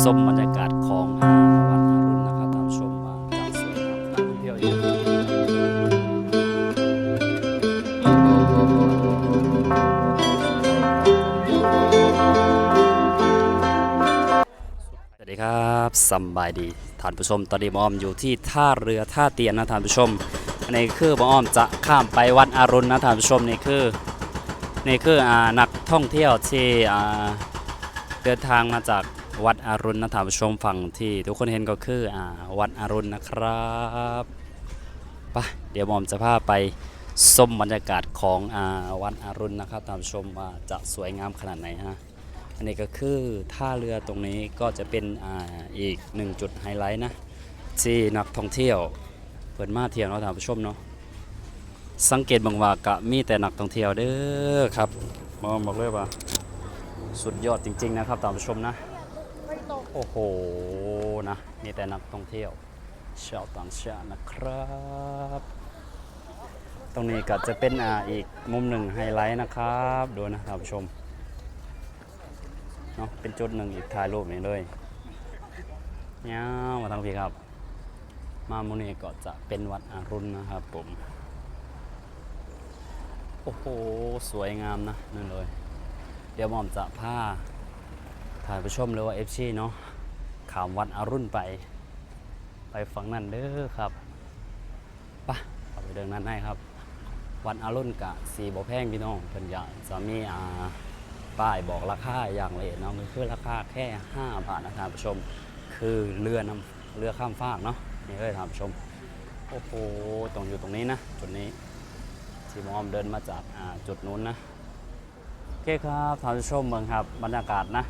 ชมบรรยากาศของอ่าวัดอรุณนะครับท่านชมว่าจะสวยงามนักท่องเที่ยวเยอะสวัสดีครับสบายดีท่านผู้ชมตอนนี้มออมอยู่ที่ท่าเรือท่าเตียนนะท่านผู้ชมอันนี้คือมออมจะข้ามไปวัดอรุณนะท่านผู้ชมนี่คือนี่คืออนักท่องเที่ยวที่อเดินทางมาจาก วัดอรุณนะท่านผู้ชมฝั่งที่ทุกคนเห็นก็คืออ่าวัดอรุณนะครับไปเดี๋ยวมอมจะพาไปชมบรรยากาศของอ่าวัดอรุณนะครับท่านผู้ชมว่าจะสวยงามขนาดไหนฮะอันนี้ก็คือท่าเรือตรงนี้ก็จะเป็นอ่าอีกหนึ่งจุดไฮไลท์นะที่นักท่องเที่ยวเปิดมาเที่ยวเนาะท่านผู้ชมเนาะสังเกตบางว่ากะมีแต่นักท่องเที่ยวเด้อครับมอบอกเลยว่าสุดยอดจริง ๆ นะครับท่านผู้ชมนะ โอ้โหนะมีแต่นักท่องเที่ยวชาวต่างชาตินะครับ ตรงนี้ก็จะเป็นอ่าอีกมุมหนึ่งไฮไลท์นะครับดูนะท่านผู้ชมเนาะเป็นจุดหนึ่งอีกถ่ายรูปนี้เลยเนี้ยมาทางพี่ครับ มามุนีก็จะเป็นวัดอรุณนะครับผมโอ้โห สวยงามนะนั่นเลย เดี๋ยวหมอมจะพา ถ่ายผู้ชมเลยว่าเอฟซีเนาะขามวัดอรุณไป ไปฝั่งนั้นเด้อครับปะเอาไปเดินนั้นให้ครับ วัดอรุณกะสีบ่แพงพี่น้องเพิ่นอยากจะมีอ่าป้ายบอกราคาอย่างละเอียดเนาะคือราคาแค่5บาทนะครับผู้ชม คือเรือน้ำเรือข้ามฟากเนาะนี่เลยท่านผู้ชมโอ้โหตรงอยู่ตรงนี้นะ จุดนี้ที่มอมเดินมาจากอ่าจุดนู้นนะโอเคครับท่านผู้ชมเมืองครับบรรยากาศนะ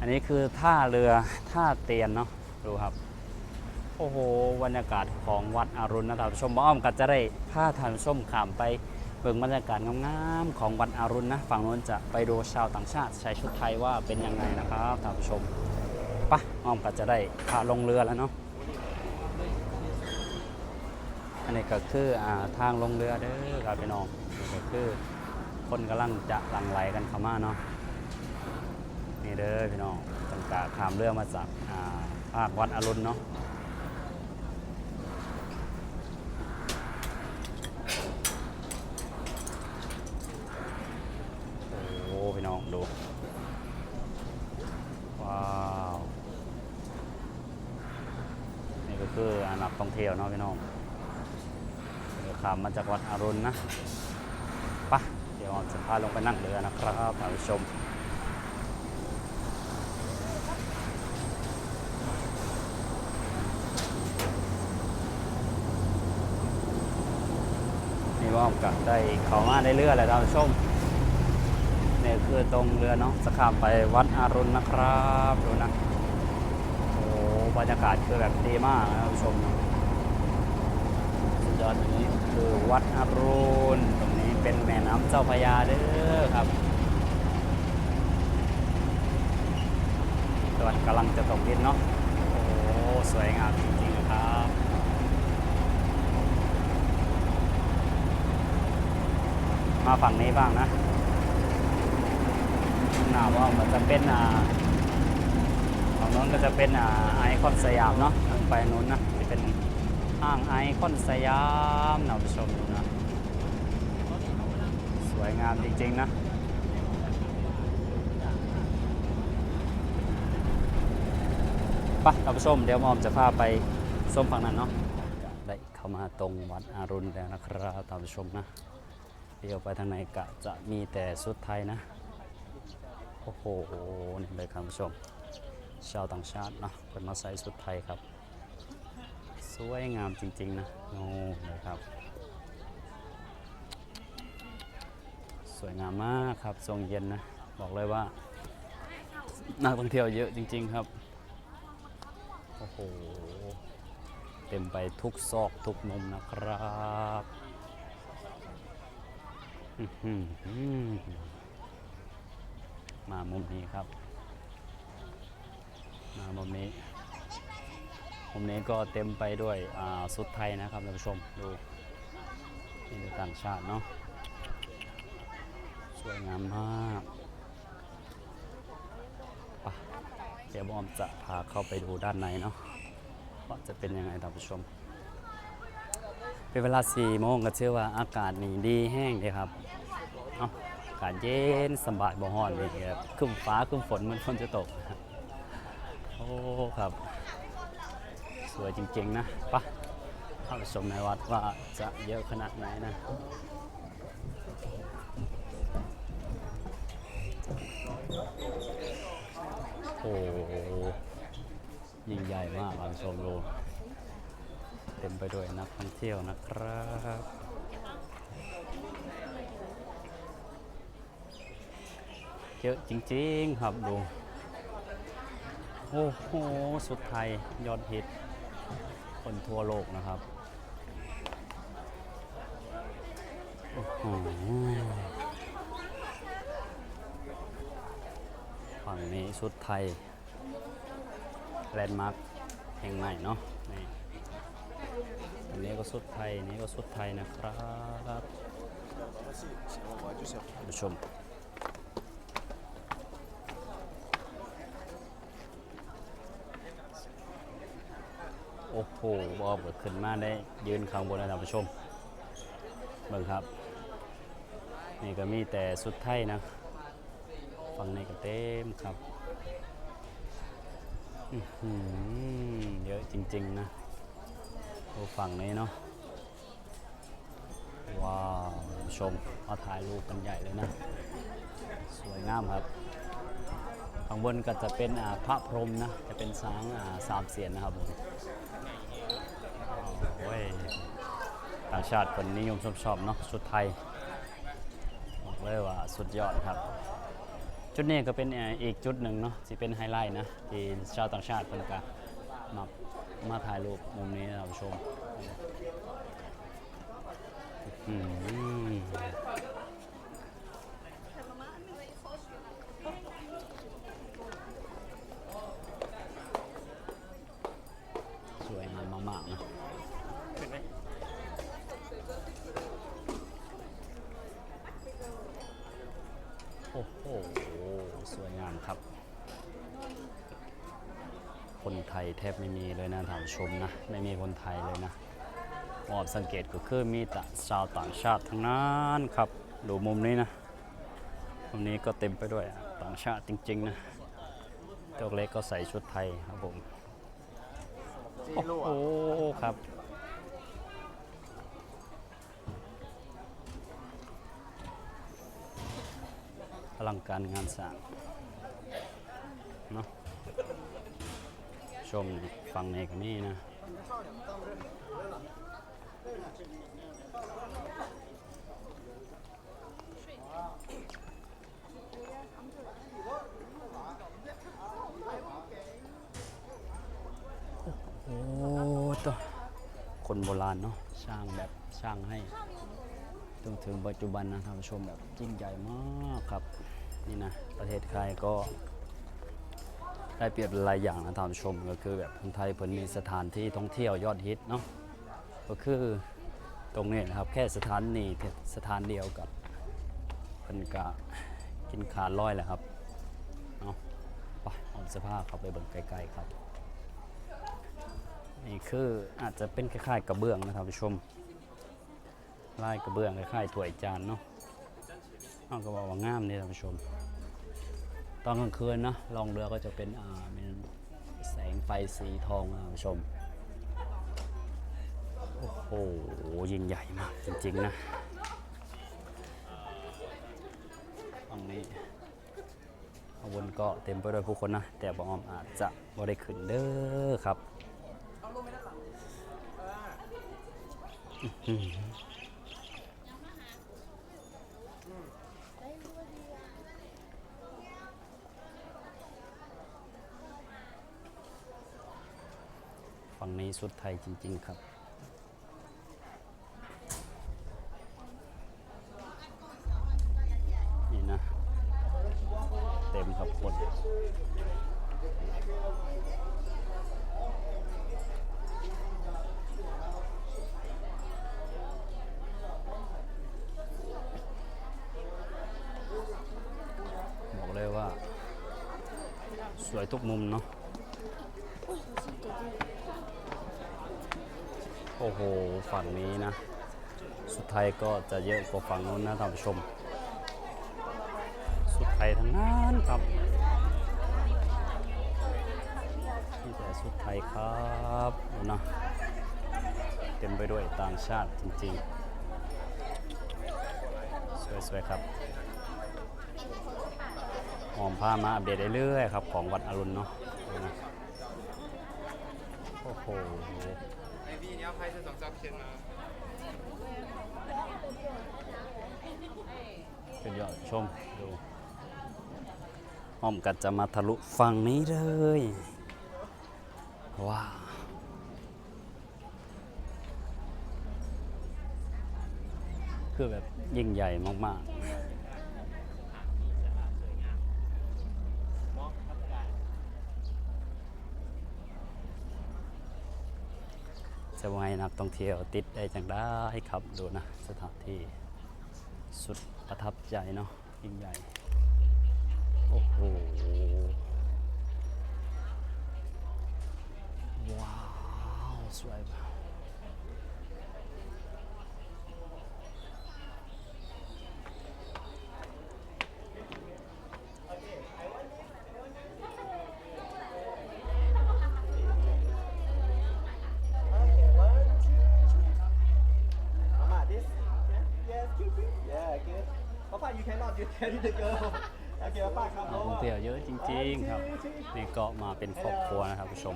อันนี้คือท่าเรือท่าเตียนเนาะดูครับ โอ้โหบรรยากาศของวัดอรุณนะท่านผู้ชมอ้อมก็จะได้าท่านผู้มขามไปเบิ่งบรรยากาศงามๆของวัดอรุณนะฝั่งโน้นจะไปดูชาวต่างชาติใช้ชุดไทยว่าเป็นยังไงนะครับท่านผู้ชมปะอ้อมก็จะได้พาลงเรือแล้วเนาะอันนี้ก็คืออทางลงเรือเด้อครับพี่น้องก็คือคนกำลังจะหลั่งไหลกันเข้ามาเนาะ เด้อพี่น้องจังกะขามเรือมาจากภาควัดอรุณเนาะโอ้พี่น้องดู ว้าว นี่ก็คืออานักท่องเที่ยวเนาะพี่น้องขามมาจากวัดอรุณนะปะเดี๋ยวจะพาลงไปนั่งเรือนะครับท่านผู้ชม นี่ว่ากับได้เขามาได้เรือเลยท่านผู้ชมนี่คือตรงเรือเนาะสะขามไปวัดอรุณนะครับดูนะโอ้บรรยากาศคือแบบดีมากนะท่านผู้ชมสุดยอดนนี้คือวัดอรุณตรงนี้เป็นแม่น้ำเจ้าพระยาเด้อครับตอนกำลังจะตกดินเนาะโอ้สวยงามจริงๆนะครับ มาฝั่งนี้บ้างนะหน้าว่ามันจะเป็นอ่าฝั่งโน้นก็จะเป็นอ่าไอคอนสยามเนาะทางไปโน้นนะจะเป็นห้างไอคอนสยามนะผู้ชมดูนะสวยงามจริงๆนะไปท่านผู้ชมเดี๋ยวมอมจะพาไปส้มฝั่งนั้นเนาะได้เข้ามาตรงวัดอรุณแล้วนะครับท่านผู้ชมนะ เดี๋ยวไปทางไหนกะจะมีแต่สุดไทยนะ โอ้โหนี่เลยครับผู้ชม ชาวต่างชาติเนาะเป็นมาใส่สุดไทยครับ สวยงามจริงๆนะโอ้เลยครับ สวยงามมากครับทรงเย็นนะ บอกเลยว่า นักท่องเที่ยวเยอะจริง ๆครับ โอ้โห เต็มไปทุกซอกทุกมุมนะครับ มามุมนี้ครับ มามุมนี้ มุมนี้ก็เต็มไปด้วยสุดไทยนะครับท่านผู้ชมดูนี่ดูต่างชาติเนาะสวยงามมากไปดี๋ยวบอมจะพาเข้าไปดูด้านในเนาะว่าจะเป็นยังไงท่านผู้ชม เป็นเวลา4โมงก็เชื่อว่าอากาศนี่ดีแห้งเลยครับ กาศเย็นสบายบ่ฮ้อนนี่ครับครึ้มฟ้าครึ้มฝนมันฝนจะตก โอ้ครับ สวยจริง ๆ นะปะเข้าไปชมในวัดว่าจะเยอะขนาดไหนนะโอ้ยิ่งใหญ่มากท่านชมดูเต็มไปด้วยนักท่องเที่ยวนะครับ เยอะจริงๆครับดู โอ้โห สุดไทย ยอดฮิต คนทั่วโลกนะครับ โอ้โหฝั่งนี้สุดไทย แลนด์มาร์คแห่งใหม่เนาะนี่อันนี้ก็สุดไทยนนี้ก็สุดไทยนะครับผู้ชม โอ้โหบอเบิดขึ้นมาได้ยืนข้างบนแล้วท่านผู้ชมเบิ่งครับ นี่ก็มีแต่สุดไทยนะฝั่งในก็เต็มครับอื้อหือเยอะจริงๆนะดูฝั่งนี้เนาะว้าวชมมาถ่ายรูปกันใหญ่เลยนะ สวยงามครับข้างบนก็จะเป็นพระพรหมนะ จะเป็นช้างสามเสียนนะครับผม ยต่างชาติคนนิยมชมชอบเนาะชุดไทยบอกเลยว่าสุดยอดครับ จุดนี้ก็เป็นอีกจุดหนึ่งเนาะที่เป็นไฮไลท์นะที่ชาวต่างชาติเพิ่นก็มามาถ่ายรูปมุมนี้นะท่านผู้ชมอืมสวยงามมากๆนะ โอ้โห สวยงามครับ คนไทยแทบไม่มีเลยนะท่านชมนะ ไม่มีคนไทยเลยนะมอบสังเกตก็คือมีแต่ชาวต่างชาติทั้งนั้นครับ ดูมุมนี้นะมุมนี้ก็เต็มไปด้วยต่างชาติจริง ๆ นะตัวเล็กก็ใส่ชุดไทยครับผม โอ้โหครับ ลังการงานสร้างเนาะชมฟังในกันนี่นะโอ้ตัวคนโบราณเนาะสร้างแบบสร้างให้จนถึงปัจจุบันนะท่านผู้ชมแบบยิ่งใหญ่มากครับ นี่นะประเทศไทยก็ได้เปรียบหลายอย่างนะท่านผู้ชมก็คือแบบคนไทยเพิ่นมีสถานที่ท่องเที่ยวยอดฮิตเนาะก็คือตรงนี้นะครับแค่สถานนี้สถานเดียวกับเพิ่นกะกินขาดร้อยแหละครับเนาะไปเอาเสื้อผ้าเข้าไปเบิ่งใกลๆครับนี่คืออาจจะเป็นคล้ายๆกระเบื้องนะท่านผู้ชมลายกระเบื้องคล้ายๆถ้วยจานเนาะ เอาก็บอกว่างามนี่ท่านผู้ชม ตอนกลางคืนนะลองเรือก็จะเป็นอ่าเป็นแสงไฟสีทองนะท่านผู้ชม โอ้โหยิ่งใหญ่มากจริงๆนะตรงนี้ขบวนก็เต็มไปด้วยผู้คนนะ แต่บอมอาจจะบ่ได้ขึ้นเด้อครับ ฝั่งนี้สุดไทยจริง ๆ ครับนี่นะ เต็มครับคนบอกเลยว่า สวยทุกมุมเนาะ โอ้โห ฝั่งนี้นะ สุดท้ายก็จะเยอะกว่าฝั่งนู้นนะท่านผู้ชม สุดท้ายทั้งนั้นครับที่แต่สุดท้ายครับนะเต็มไปด้วยต่างชาติจริงๆ สวยๆครับหอมผ้ามาอัปเดตเรื่อยๆครับ ของวัดอรุณเนาะโอ้โห 拍这种照片吗？ เป็นยอดชมดูอ้อมกัดจะมาทะลุฝั่งนี้เลย ว้าวคือแบบยิ่งใหญ่มากๆ จะว่าให้นักท่องเที่ยวติดได้จังได้ครับดูนะสถานที่สุดประทับใจเนาะยิ่งใหญ่ โอ้โห ว้าว สวยมากนักท่องเที่ยวเยอะจริงๆครับนี่ก็มาเป็นครอบครัวนะครับผู้ชม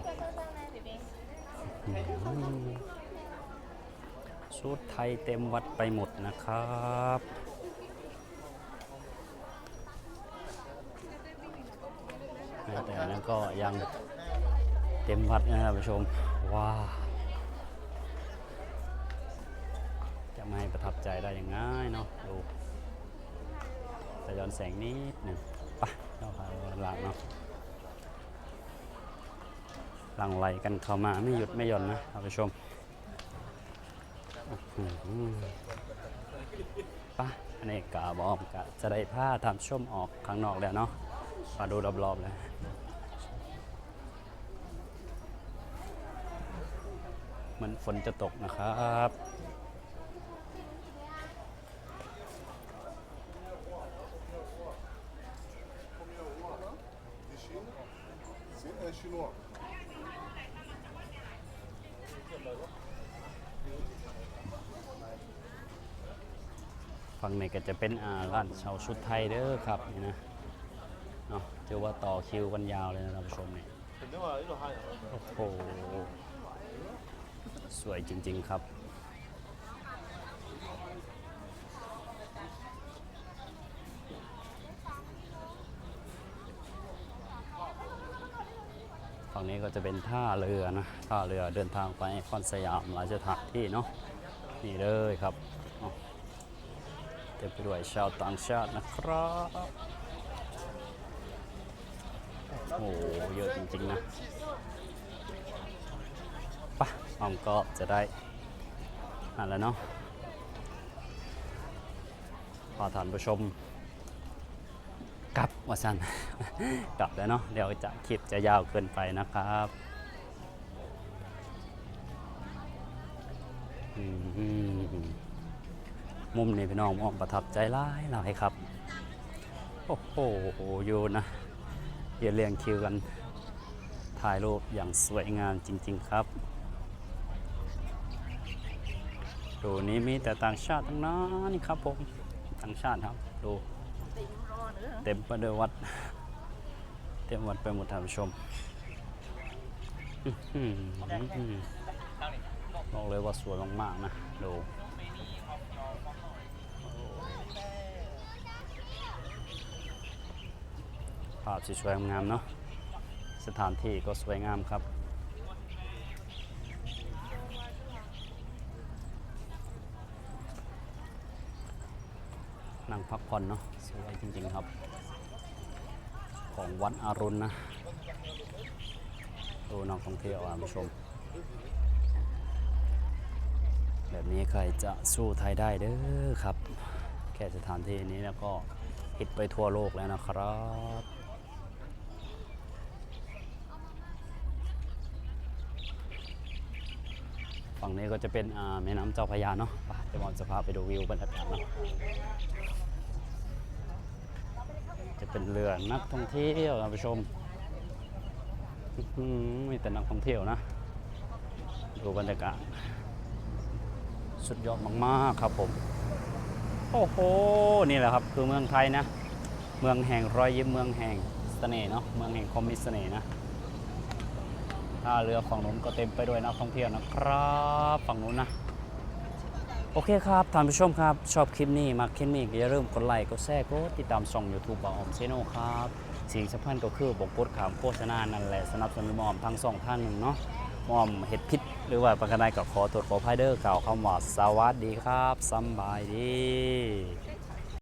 ชุดไทยเต็มวัดไปหมดนะครับแต่นั้นก็ยังเต็มวัดนะครับผู้ชม ว้าวจะไม่ให้ประทับใจได้ยังไงเนาะดู จะย้อนแสงนิดหนึ่งไปเข้าไปหลังเนาะหลังไหลกันเข้ามาไม่หยุดไม่หย่อนนะท่านผู้ชมปะอันนี้กาบอมกะจะได้ผ้าทำช่มออกข้างนอกแล้วเนาะมาดูรอบๆเลยมือนฝนจะตกนะครับ ฝั่งนี้ก็จะเป็นอาร้านชาวชุดไทยเด้อครับนี่นะเนาะเจอว่าต่อคิวกันยาวเลยนะท่านผู้ชมเนี่ยโอ้โหสวยจริง ๆ ครับ ก็จะเป็นท่าเรือนะท่าเรือเดินทางไปคอนสยามหลายสถานที่เนาะนี่เลยครับเต็มไปด้วยชาวต่างชาตินะครับโอ้โหเยอะจริงๆนะปะออมก็จะได้นั่นแล้วเนาะพาท่านผู้ชม กลับว่าสันกลับแล้วเนาะเดี๋ยวจะคลิปจะยาวเกินไปนะครับมุมนี้พี่น้องมองประทับใจหลายหลายครับ โอ้โหอยู่นะเรียนเรียงคิวกันถ่ายรูปอย่างสวยงามจริง ๆครับดูนี้มีแต่ต่างชาติทั้งนั้นนี่ครับผมต่างชาติครับดู เต็มไปด้วยวัด เต็มวัดไปหมดท่านผู้ชมอื้อหือบอกเลยว่าสวยมากๆนะดูภาพสวยงามเนาะสถานที่ก็สวยงามครับ พักผ่อนเนาะสวยจริงๆครับ ของวัดอรุณนะดูนักท่องเที่ยวมาชม แบบนี้ใครจะสู้ไทยได้เด้อครับ แค่สถานที่นี้แล้วก็ฮิตไปทั่วโลกแล้วนะครับฝั่งนี้ก็จะเป็นแม่น้ำเจ้าพระยาเนาะเดี๋นวผมจพาไปดูวิวบรรยากาศเนาะ จะเป็นเรือนักท่องเที่ยวท่านผู้ชมมีแต่นักท่องเที่ยวนะ ดูบรรยากาศ สุดยอดมากๆครับผม โอ้โห นี่แหละครับ คือเมืองไทยนะ เมืองแห่งรอยยิ้มเมืองแห่งเสน่ห์เนาะ เมืองแห่งความมีเสน่ห์นะท่าเรือฝั่งนู้นก็เต็มไปด้วยนักท่องเที่ยวนะครับ ฝั่งนู้นนะ โอเคครับท่านผู้ชมครับ ชอบคลิปนี้มาคลิปนี้อย่าลืมกดไลค์กดแชร์กดติดตามช่อง YouTube บอมเชโนครับสิ่งสำคัญก็คือบกกดขามโฆษณานั่นแหละสนับสนุนมอมทั้งสองท่านหนึ่งเนาะมอมเห็ดพิษหรือว่าประกันใดก็ขอตรวจขอพายเดอร์กล่าวคำว่าสวัสดีครับสบายดี